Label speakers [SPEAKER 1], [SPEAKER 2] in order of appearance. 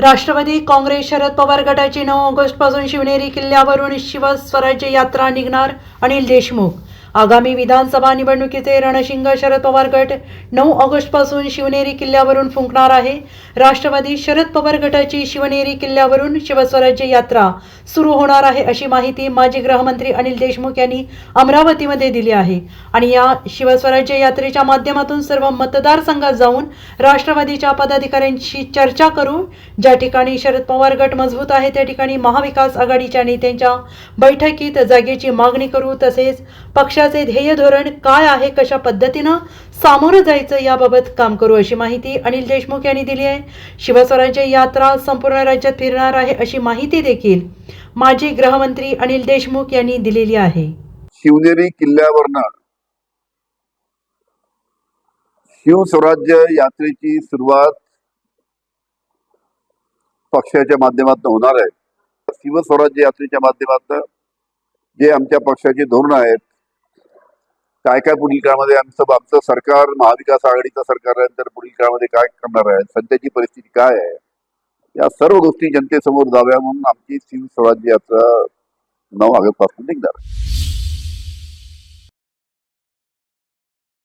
[SPEAKER 1] राष्ट्रवादी काँग्रेस शरद पवार गटाची नऊ ऑगस्टपासून शिवनेरी किल्ल्यावरून शिवस्वराज्य यात्रा निघणार अनिल देशमुख. आगामी विधानसभा निवडणुकीचे रणशिंग शरद पवार गट नऊ ऑगस्टपासून शिवनेरी किल्ल्यावरून फुंकणार आहे. राष्ट्रवादी शरद पवार गटाची शिवनेरी किल्ल्यावरून शिवस्वराज्य यात्रा सुरू होणार आहे अशी माहिती माजी गृहमंत्री अनिल देशमुख यांनी अमरावतीमध्ये दिली आहे. आणि या शिवस्वराज्य यात्रेच्या माध्यमातून सर्व मतदारसंघात जाऊन राष्ट्रवादीच्या पदाधिकाऱ्यांशी चर्चा करू. ज्या ठिकाणी शरद पवार गट मजबूत आहे त्या ठिकाणी महाविकास आघाडीच्या नेत्यांच्या बैठकीत जागेची मागणी करू. तसेच पक्ष पक्षाचे ध्येय धोरण काय आहे कशा पद्धतीनं सामोरं जायचं याबाबत काम करू अशी माहिती अनिल देशमुख यांनी दिली आहे. शिवस्वराज्य यात्रा संपूर्ण राज्यात फिरणार आहे अशी माहिती देखील माजी गृहमंत्री अनिल देशमुख यांनी दिलेली आहे.
[SPEAKER 2] शिवनेरी किल्ल्यावरनं शिवस्वराज्य यात्रेची सुरुवात पक्षाच्या माध्यमातून होणार आहे. शिवस्वराज्य यात्रेच्या माध्यमातून जे आमच्या पक्षाचे धोरण आहेत काय काय पुढील काळामध्ये आमचं आमचं सरकार महाविकास आघाडीचं सरकार आहे तर पुढील काळामध्ये काय करणार आहे? सध्याची परिस्थिती काय आहे? या सर्व गोष्टी जनतेसमोर जाव्या म्हणून आमची शिवस्वराज्य यात्रा नऊ ऑगस्टपासून निघणार आहे.